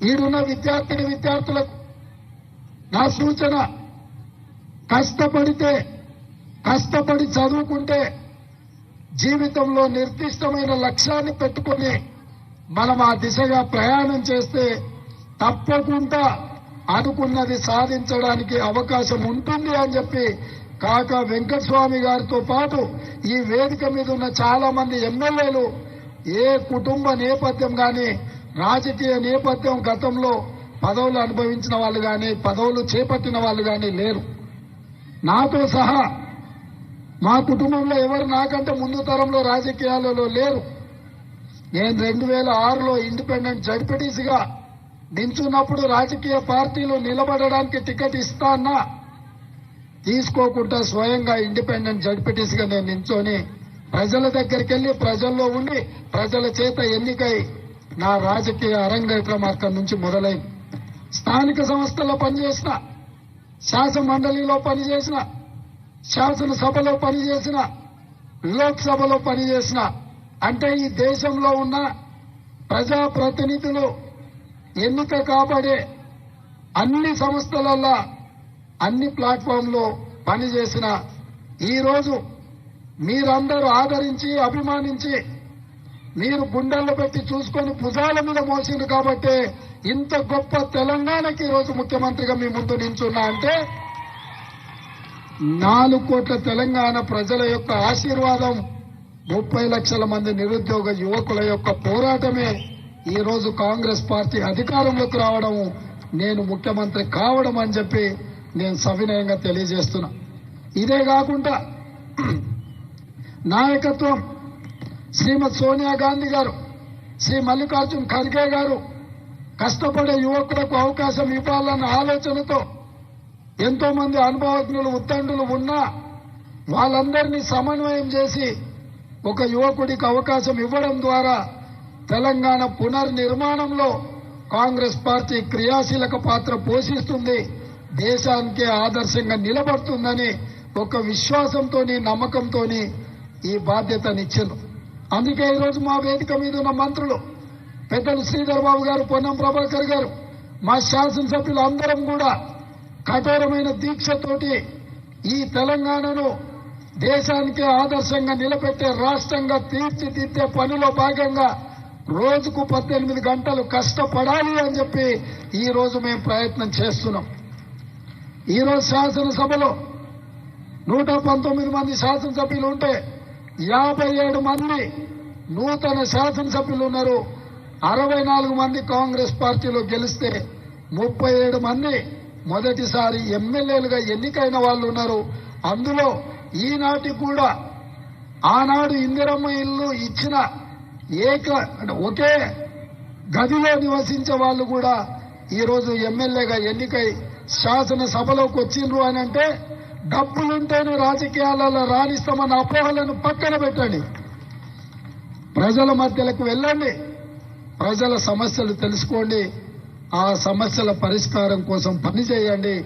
ఈడున్న విద్యార్థిని విద్యార్థులకు నా సూచన కష్టపడితే కష్టపడి చదువుకుంటే జీవితంలో నిర్దిష్టమైన లక్ష్యాన్ని పెట్టుకొని మనం ఆ దిశగా ప్రయాణం చేస్తే తప్పకుండా అనుకున్నది సాధించడానికి అవకాశం ఉంటుంది అని చెప్పి కాక వెంకటస్వామి గారితో పాటు ఈ వేదిక మీద ఉన్న చాలా మంది ఎమ్మెల్యేలు ఏ కుటుంబ నేపథ్యం కానీ రాజకీయ నేపథ్యం గతంలో పదవులు అనుభవించిన వాళ్ళు కానీ పదవులు చేపట్టిన వాళ్ళు కానీ లేరు. నాతో సహా మా కుటుంబంలో ఎవరు నాకంటే ముందు తరంలో రాజకీయాలలో లేరు. నేను రెండు వేల ఆరులో ఇండిపెండెంట్ జడ్పీటీసీగా నించున్నప్పుడు రాజకీయ పార్టీలు నిలబడడానికి టికెట్ ఇస్తానా తీసుకోకుండా స్వయంగా ఇండిపెండెంట్ జడ్పీటీసీగా నేను నించొని ప్రజల దగ్గరికి వెళ్ళి ప్రజల్లో ఉండి ప్రజల చేత ఎన్నికై నా రాజకీయ అరంగేట్రం అక్కడి నుంచి మొదలైంది స్థానిక సంస్థల్లో పనిచేసిన శాసన మండలిలో పనిచేసిన శాసనసభలో పనిచేసిన లోక్సభలో పనిచేసిన అంటే ఈ దేశంలో ఉన్న ప్రజాప్రతినిధులు ఎన్నిక కాబడే అన్ని సంస్థలల్లో అన్ని ప్లాట్ఫామ్లో పనిచేసిన ఈరోజు మీరందరూ ఆదరించి అభిమానించి మీరు గుండెల్లో పెట్టి చూసుకొని భుజాల మీద మోసింది కాబట్టి ఇంత గొప్ప తెలంగాణకి ఈరోజు ముఖ్యమంత్రిగా మీ ముందు నించున్నా అంటే నాలుగు కోట్ల తెలంగాణ ప్రజల యొక్క ఆశీర్వాదం ముప్పై లక్షల మంది నిరుద్యోగ యువకుల యొక్క పోరాటమే ఈరోజు కాంగ్రెస్ పార్టీ అధికారంలోకి రావడం నేను ముఖ్యమంత్రి కావడం అని చెప్పి నేను సవినయంగా తెలియజేస్తున్నా. ఇదే కాకుండా నాయకత్వం శ్రీమతి సోనియా గాంధీ గారు శ్రీ మల్లికార్జున్ ఖర్గే గారు కష్టపడే యువకులకు అవకాశం ఇవ్వాలన్న ఆలోచనతో ఎంతో మంది అనుభవజ్ఞులు ఉత్తండులు ఉన్నా వాళ్ళందరినీ సమన్వయం చేసి ఒక యువకుడికి అవకాశం ఇవ్వడం ద్వారా తెలంగాణ పునర్నిర్మాణంలో కాంగ్రెస్ పార్టీ క్రియాశీలక పాత్ర పోషిస్తుంది దేశానికే ఆదర్శంగా నిలబడుతుందని ఒక విశ్వాసంతో నమ్మకంతో ఈ బాధ్యతనిచ్చాను అందుకే ఈరోజు మా వేదిక మీద ఉన్న మంత్రులు పెద్దలు శ్రీధర్ బాబు గారు పొన్నం ప్రభాకర్ గారు మా శాసనసభ్యులు అందరం కూడా కఠోరమైన దీక్షతోటి ఈ తెలంగాణను దేశానికి ఆదర్శంగా నిలబెట్టే రాష్ట్రంగా తీర్చిదిద్దే పనిలో భాగంగా రోజుకు పద్దెనిమిది గంటలు కష్టపడాలి అని చెప్పి ఈ రోజు మేము ప్రయత్నం చేస్తున్నాం. ఈరోజు శాసనసభలో నూట పంతొమ్మిది మంది శాసనసభ్యులు ఉంటే యాభై ఏడు మంది నూతన శాసనసభ్యులు ఉన్నారు. అరవై నాలుగు మంది కాంగ్రెస్ పార్టీలో గెలిస్తే ముప్పై ఏడు మంది మొదటిసారి ఎమ్మెల్యేలుగా ఎన్నికైన వాళ్ళు ఉన్నారు. అందులో ఈనాటి కూడా ఆనాడు ఇందిరమ్మ ఇల్లు ఇచ్చిన ఏక అంటే ఒకే గదిలో నివసించే వాళ్ళు కూడా ఈరోజు ఎమ్మెల్యేగా ఎన్నికై శాసనసభలోకి వచ్చిండ్రు అని అంటే డబ్బులుంటేనే రాజకీయాలలో రాణిస్తామన్న అపోహలను పక్కన పెట్టండి. ప్రజల మధ్యలకు వెళ్ళండి. ప్రజల సమస్యలు తెలుసుకోండి. ఆ సమస్యల పరిష్కారం కోసం పనిచేయండి.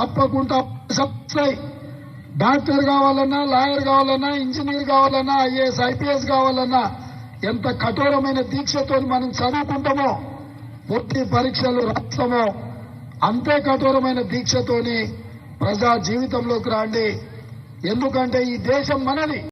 తప్పకుండా వస్తాయి. డాక్టర్ కావాలన్నా లాయర్ కావాలన్నా ఇంజనీర్ కావాలన్నా ఐఏఎస్ ఐపీఎస్ కావాలన్నా ఎంత కఠోరమైన దీక్షతో మనం చదువుకుంటామో పూర్తి పరీక్షలు రాస్తామో అంతే కఠోరమైన దీక్షతోని ప్రజా జీవితంలోకి రాండి. ఎందుకంటే ఈ దేశం మనది.